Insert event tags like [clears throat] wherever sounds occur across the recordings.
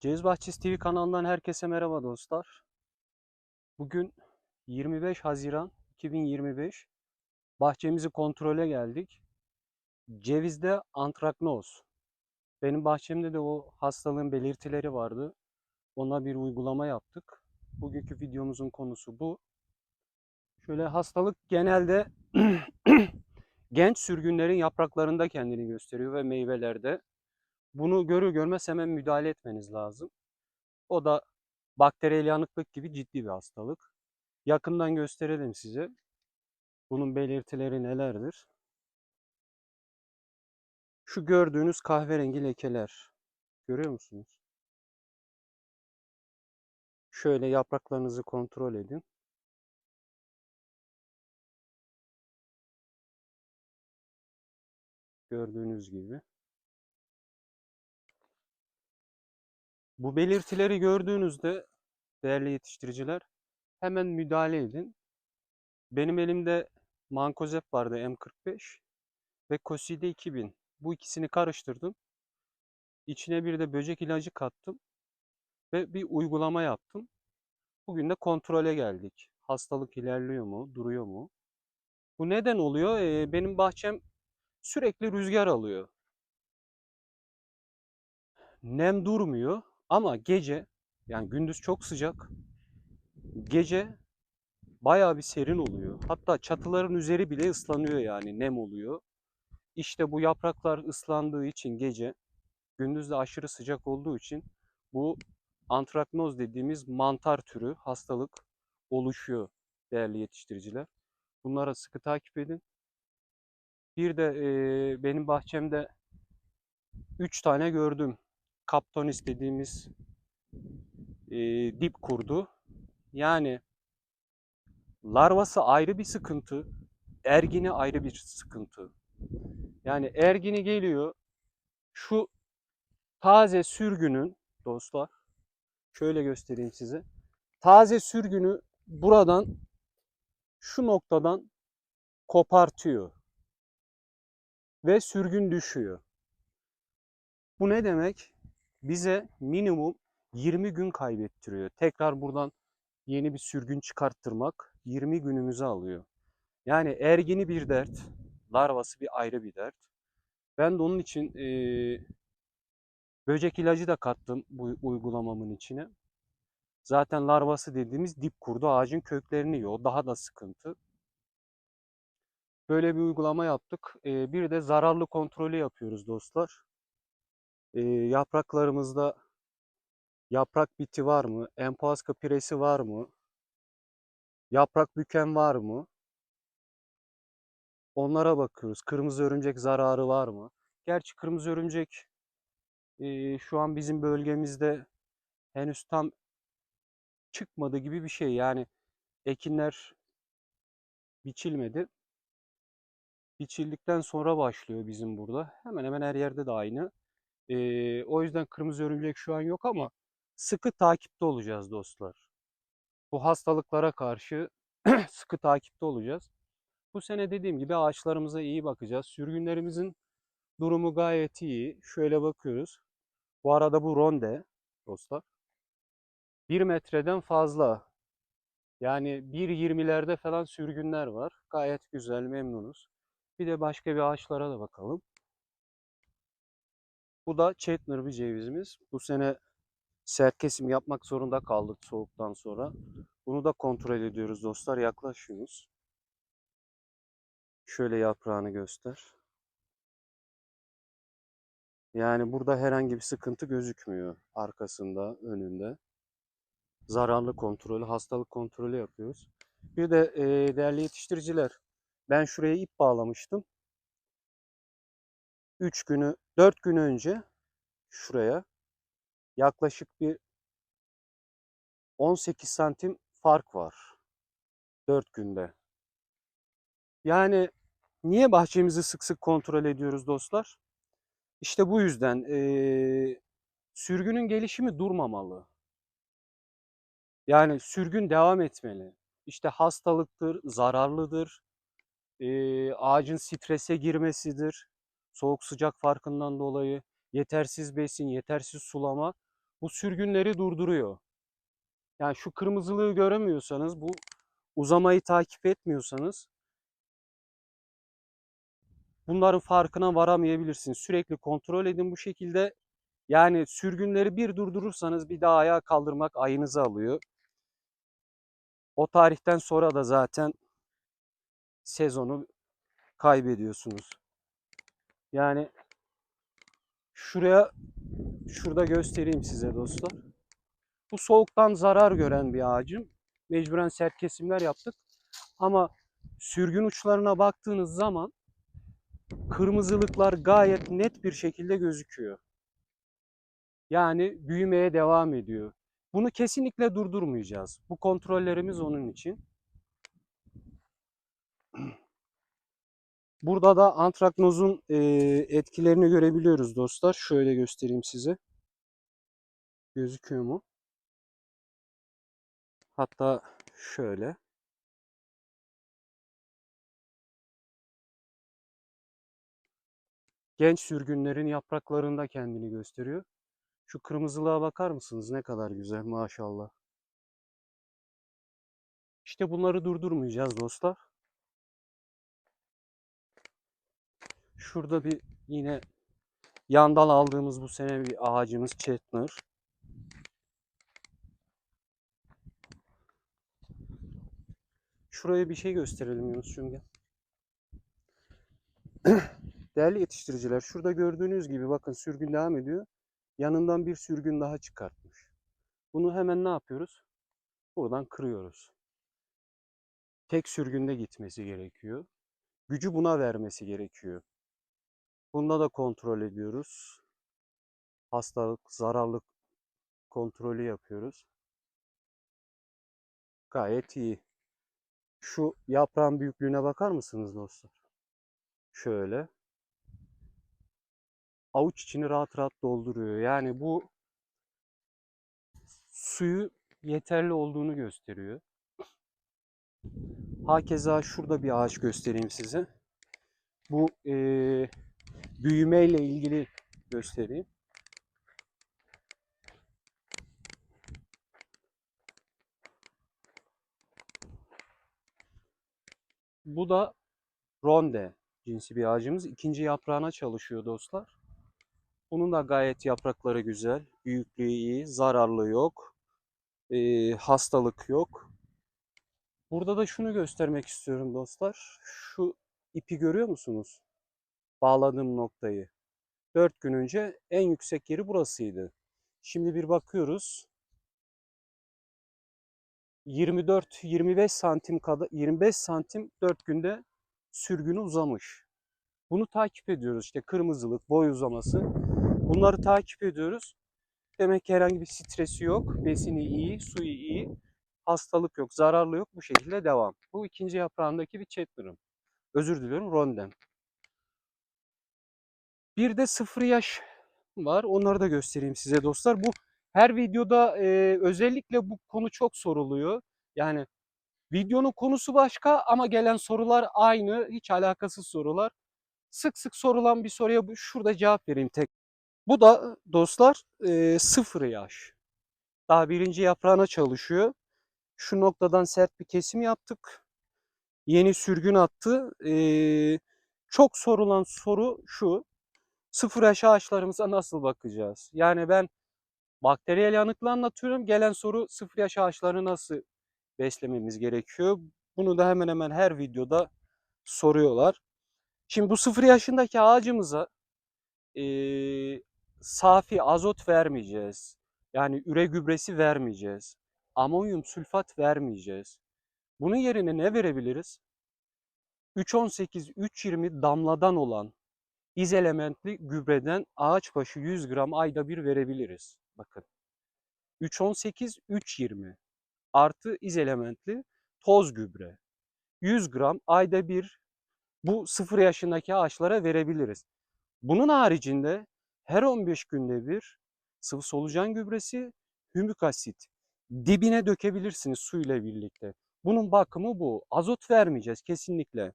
Ceviz Bahçesi TV kanalından herkese merhaba dostlar. Bugün 25 Haziran 2025. Bahçemizi kontrole geldik. Cevizde antraknoz. Benim bahçemde de o hastalığın belirtileri vardı. Ona bir uygulama yaptık. Bugünkü videomuzun konusu bu. Şöyle hastalık genelde [clears throat] genç sürgünlerin yapraklarında kendini gösteriyor ve meyvelerde. Bunu görür görmez hemen müdahale etmeniz lazım. O da bakteriyel yanıklık gibi ciddi bir hastalık. Yakından gösterelim size. Bunun belirtileri nelerdir? Şu gördüğünüz kahverengi lekeler. Görüyor musunuz? Şöyle yapraklarınızı kontrol edin. Gördüğünüz gibi. Bu belirtileri gördüğünüzde değerli yetiştiriciler hemen müdahale edin. Benim elimde Mankozep vardı M45 ve Koside 2000. Bu ikisini karıştırdım. İçine bir de böcek ilacı kattım ve bir uygulama yaptım. Bugün de kontrole geldik. Hastalık ilerliyor mu, duruyor mu? Bu neden oluyor? Ee, benim bahçem sürekli rüzgar alıyor. Nem durmuyor ama gece yani gündüz çok sıcak. Gece bayağı bir serin oluyor. Hatta çatıların üzeri bile ıslanıyor yani nem oluyor. İşte bu yapraklar ıslandığı için gece gündüz de aşırı sıcak olduğu için bu antraknoz dediğimiz mantar türü hastalık oluşuyor değerli yetiştiriciler. Bunlara sıkı takip edin. Bir de e, benim bahçemde 3 tane gördüm. Kaptonis dediğimiz e, dip kurdu. Yani larvası ayrı bir sıkıntı, ergini ayrı bir sıkıntı. Yani ergini geliyor, şu taze sürgünün dostlar, şöyle göstereyim size. Taze sürgünü buradan, şu noktadan kopartıyor. Ve sürgün düşüyor. Bu ne demek? Bize minimum 20 gün kaybettiriyor. Tekrar buradan yeni bir sürgün çıkarttırmak 20 günümüzü alıyor. Yani ergini bir dert, larvası bir ayrı bir dert. Ben de onun için e, böcek ilacı da kattım bu uygulamamın içine. Zaten larvası dediğimiz dip kurdu ağacın köklerini yiyor. Daha da sıkıntı. Böyle bir uygulama yaptık. E, bir de zararlı kontrolü yapıyoruz dostlar. E, yapraklarımızda yaprak biti var mı? Empoazka piresi var mı? Yaprak büken var mı? Onlara bakıyoruz. Kırmızı örümcek zararı var mı? Gerçi kırmızı örümcek e, şu an bizim bölgemizde henüz tam çıkmadı gibi bir şey. Yani ekinler biçilmedi. Biçildikten sonra başlıyor bizim burada. Hemen hemen her yerde de aynı. E, o yüzden kırmızı örümcek şu an yok ama sıkı takipte olacağız dostlar. Bu hastalıklara karşı [clears throat] sıkı takipte olacağız. Bu sene dediğim gibi ağaçlarımıza iyi bakacağız. Sürgünlerimizin durumu gayet iyi. Şöyle bakıyoruz. Bu arada bu ronde dostlar. 1 metreden fazla. Yani 1.20'lerde falan sürgünler var. Gayet güzel, memnunuz. Bir de başka bir ağaçlara da bakalım. Bu da Chetner bir cevizimiz. Bu sene sert kesim yapmak zorunda kaldık soğuktan sonra. Bunu da kontrol ediyoruz dostlar. Yaklaşıyoruz. Şöyle yaprağını göster. Yani burada herhangi bir sıkıntı gözükmüyor. Arkasında, önünde. Zararlı kontrolü, hastalık kontrolü yapıyoruz. Bir de e, değerli yetiştiriciler, ben şuraya ip bağlamıştım. 3 günü, 4 gün önce şuraya yaklaşık bir 18 santim fark var. 4 günde. Yani niye bahçemizi sık sık kontrol ediyoruz dostlar? İşte bu yüzden ee, sürgünün gelişimi durmamalı. Yani sürgün devam etmeli. İşte hastalıktır, zararlıdır, ee, ağacın strese girmesidir, soğuk sıcak farkından dolayı yetersiz besin, yetersiz sulama bu sürgünleri durduruyor. Yani şu kırmızılığı göremiyorsanız, bu uzamayı takip etmiyorsanız bunların farkına varamayabilirsiniz. Sürekli kontrol edin bu şekilde. Yani sürgünleri bir durdurursanız bir daha ayağa kaldırmak ayınızı alıyor. O tarihten sonra da zaten sezonu kaybediyorsunuz. Yani şuraya şurada göstereyim size dostlar. Bu soğuktan zarar gören bir ağacım. Mecburen sert kesimler yaptık. Ama sürgün uçlarına baktığınız zaman kırmızılıklar gayet net bir şekilde gözüküyor. Yani büyümeye devam ediyor. Bunu kesinlikle durdurmayacağız. Bu kontrollerimiz onun için. Burada da antraknozun e, etkilerini görebiliyoruz dostlar. Şöyle göstereyim size. Gözüküyor mu? Hatta şöyle. Genç sürgünlerin yapraklarında kendini gösteriyor. Şu kırmızılığa bakar mısınız? Ne kadar güzel maşallah. İşte bunları durdurmayacağız dostlar. Şurada bir yine yandal aldığımız bu sene bir ağacımız Chetner. Şuraya bir şey gösterelim Yunus'cum [clears throat] gel. Değerli yetiştiriciler, şurada gördüğünüz gibi bakın sürgün devam ediyor. Yanından bir sürgün daha çıkartmış. Bunu hemen ne yapıyoruz? Buradan kırıyoruz. Tek sürgünde gitmesi gerekiyor. Gücü buna vermesi gerekiyor. Bunda da kontrol ediyoruz. Hastalık, zararlık kontrolü yapıyoruz. Gayet iyi. Şu yaprağın büyüklüğüne bakar mısınız dostlar? Şöyle. Avuç içini rahat rahat dolduruyor. Yani bu suyu yeterli olduğunu gösteriyor. Hakeza şurada bir ağaç göstereyim size. Bu e, büyümeyle ilgili göstereyim. Bu da ronde cinsi bir ağacımız. İkinci yaprağına çalışıyor dostlar. Bunun da gayet yaprakları güzel. Büyüklüğü iyi. Zararlı yok. E, hastalık yok. Burada da şunu göstermek istiyorum dostlar. Şu ipi görüyor musunuz? Bağladığım noktayı. 4 gün önce en yüksek yeri burasıydı. Şimdi bir bakıyoruz. 24-25 santim kadar 25 santim 4 günde sürgünü uzamış. Bunu takip ediyoruz. İşte kırmızılık, boy uzaması. Bunları takip ediyoruz. Demek ki herhangi bir stresi yok. Besini iyi, suyu iyi. Hastalık yok, zararlı yok. Bu şekilde devam. Bu ikinci yaprağındaki bir Chetner'ım. Özür diliyorum, Ronden. Bir de sıfır yaş var. Onları da göstereyim size dostlar. Bu her videoda e, özellikle bu konu çok soruluyor. Yani videonun konusu başka ama gelen sorular aynı. Hiç alakasız sorular. Sık sık sorulan bir soruya şurada cevap vereyim tek. Bu da dostlar e, sıfır yaş. Daha birinci yaprağına çalışıyor. Şu noktadan sert bir kesim yaptık. Yeni sürgün attı. E, çok sorulan soru şu. Sıfır yaş ağaçlarımıza nasıl bakacağız? Yani ben bakteriyel yanıklı anlatıyorum. Gelen soru sıfır yaş ağaçları nasıl beslememiz gerekiyor? Bunu da hemen hemen her videoda soruyorlar. Şimdi bu sıfır yaşındaki ağacımıza e, safi azot vermeyeceğiz. Yani üre gübresi vermeyeceğiz. Amonyum sülfat vermeyeceğiz. Bunun yerine ne verebiliriz? 3.18, 3.20 damladan olan iz elementli gübreden ağaç başı 100 gram ayda bir verebiliriz. Bakın. 3.18, 3.20 artı iz elementli toz gübre. 100 gram ayda bir bu sıfır yaşındaki ağaçlara verebiliriz. Bunun haricinde her 15 günde bir sıvı solucan gübresi, hümik asit dibine dökebilirsiniz suyla birlikte. Bunun bakımı bu. Azot vermeyeceğiz kesinlikle.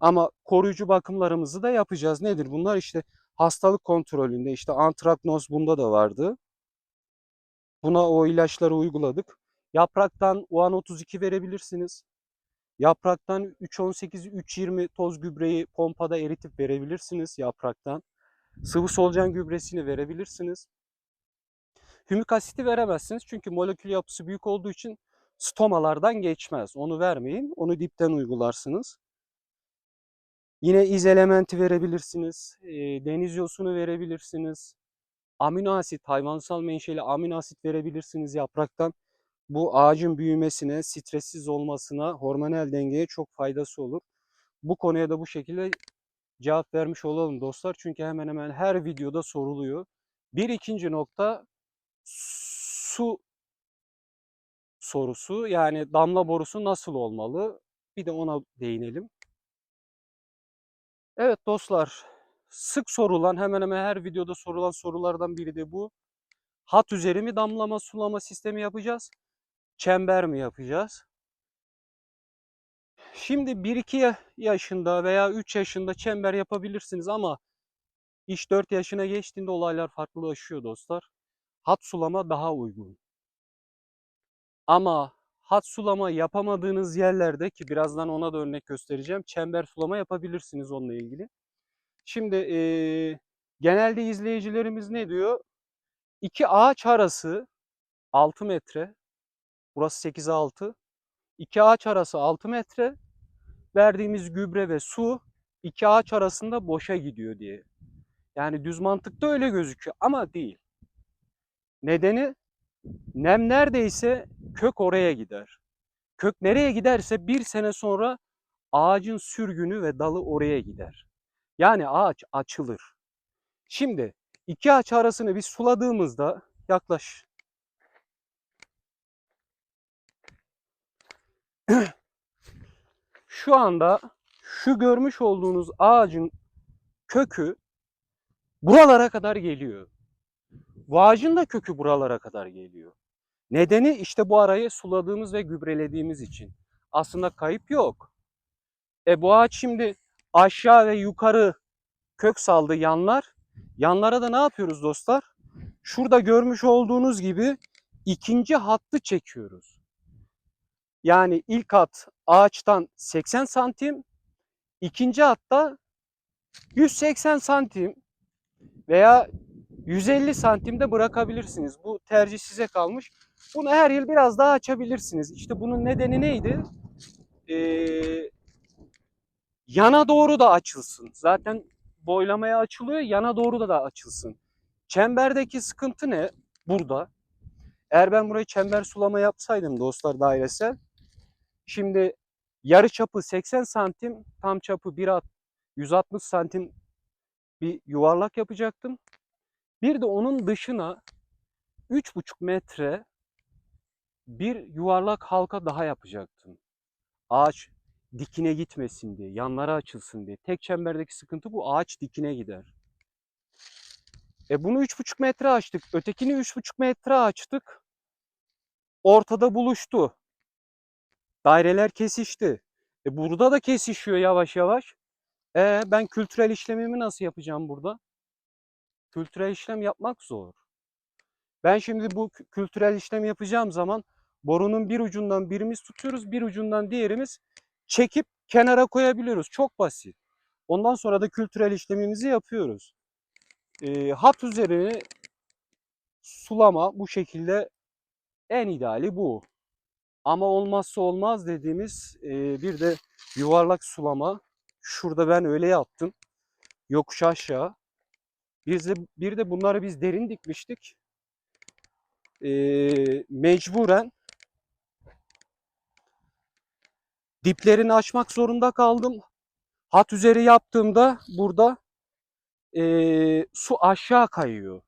Ama koruyucu bakımlarımızı da yapacağız. Nedir bunlar? İşte hastalık kontrolünde işte antraknoz bunda da vardı. Buna o ilaçları uyguladık. Yapraktan UAN 32 verebilirsiniz. Yapraktan 3.18, 3.20 toz gübreyi pompada eritip verebilirsiniz yapraktan. Sıvı solucan gübresini verebilirsiniz. Hümik asiti veremezsiniz çünkü molekül yapısı büyük olduğu için stomalardan geçmez. Onu vermeyin. Onu dipten uygularsınız. Yine iz elementi verebilirsiniz. E, deniz yosunu verebilirsiniz. Amino asit, hayvansal menşeli amino asit verebilirsiniz yapraktan. Bu ağacın büyümesine, stressiz olmasına, hormonal dengeye çok faydası olur. Bu konuya da bu şekilde cevap vermiş olalım dostlar. Çünkü hemen hemen her videoda soruluyor. Bir ikinci nokta su sorusu. Yani damla borusu nasıl olmalı? Bir de ona değinelim. Evet dostlar, sık sorulan hemen hemen her videoda sorulan sorulardan biri de bu. Hat üzeri mi damlama sulama sistemi yapacağız? Çember mi yapacağız? Şimdi 1-2 yaşında veya 3 yaşında çember yapabilirsiniz ama iş 4 yaşına geçtiğinde olaylar farklılaşıyor dostlar. Hat sulama daha uygun. Ama hat sulama yapamadığınız yerlerde ki birazdan ona da örnek göstereceğim. Çember sulama yapabilirsiniz onunla ilgili. Şimdi e, genelde izleyicilerimiz ne diyor? İki ağaç arası 6 metre. Burası 8'e 6. İki ağaç arası 6 metre. Verdiğimiz gübre ve su iki ağaç arasında boşa gidiyor diye. Yani düz mantıkta öyle gözüküyor ama değil. Nedeni nem neredeyse kök oraya gider. Kök nereye giderse bir sene sonra ağacın sürgünü ve dalı oraya gider. Yani ağaç açılır. Şimdi iki ağaç arasını biz suladığımızda yaklaş. [clears throat] Şu anda şu görmüş olduğunuz ağacın kökü buralara kadar geliyor. Bu ağacın da kökü buralara kadar geliyor. Nedeni işte bu arayı suladığımız ve gübrelediğimiz için. Aslında kayıp yok. E bu ağaç şimdi aşağı ve yukarı kök saldı yanlar. Yanlara da ne yapıyoruz dostlar? Şurada görmüş olduğunuz gibi ikinci hattı çekiyoruz. Yani ilk hat ağaçtan 80 santim, ikinci hatta 180 santim veya 150 santimde bırakabilirsiniz. Bu tercih size kalmış. Bunu her yıl biraz daha açabilirsiniz. İşte bunun nedeni neydi? Ee, yana doğru da açılsın. Zaten boylamaya açılıyor, yana doğru da da açılsın. Çemberdeki sıkıntı ne? Burada. Eğer ben burayı çember sulama yapsaydım dostlar dairesel. Şimdi yarı çapı 80 santim, tam çapı 1 160 santim bir yuvarlak yapacaktım. Bir de onun dışına 3,5 metre bir yuvarlak halka daha yapacaktım. Ağaç dikine gitmesin diye, yanlara açılsın diye. Tek çemberdeki sıkıntı bu ağaç dikine gider. E bunu 3,5 metre açtık. Ötekini 3,5 metre açtık. Ortada buluştu. Daireler kesişti. E burada da kesişiyor yavaş yavaş. E ben kültürel işlemimi nasıl yapacağım burada? Kültürel işlem yapmak zor. Ben şimdi bu kültürel işlem yapacağım zaman borunun bir ucundan birimiz tutuyoruz, bir ucundan diğerimiz çekip kenara koyabiliyoruz. Çok basit. Ondan sonra da kültürel işlemimizi yapıyoruz. E, hat üzerine sulama bu şekilde en ideali bu. Ama olmazsa olmaz dediğimiz e, bir de yuvarlak sulama. Şurada ben öyle yaptım. Yokuş aşağı. Bir de, bir de bunları biz derin dikmiştik. E, mecburen diplerini açmak zorunda kaldım. Hat üzeri yaptığımda burada e, su aşağı kayıyor.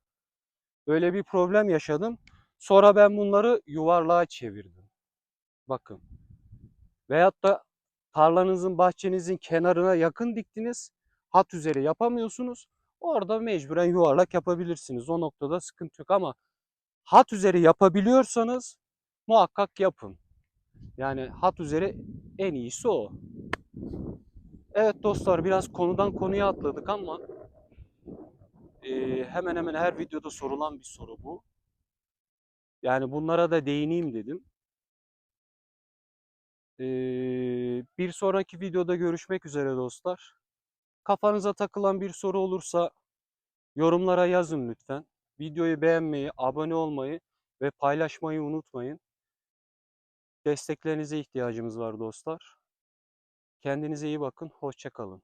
Böyle bir problem yaşadım. Sonra ben bunları yuvarlığa çevirdim. Bakın. Veyahut da tarlanızın, bahçenizin kenarına yakın diktiniz. Hat üzeri yapamıyorsunuz. Orada mecburen yuvarlak yapabilirsiniz. O noktada sıkıntı yok ama hat üzeri yapabiliyorsanız muhakkak yapın. Yani hat üzeri en iyisi o. Evet dostlar biraz konudan konuya atladık ama e, hemen hemen her videoda sorulan bir soru bu. Yani bunlara da değineyim dedim. Ee, bir sonraki videoda görüşmek üzere dostlar. Kafanıza takılan bir soru olursa yorumlara yazın lütfen. Videoyu beğenmeyi, abone olmayı ve paylaşmayı unutmayın. Desteklerinize ihtiyacımız var dostlar. Kendinize iyi bakın. Hoşça kalın.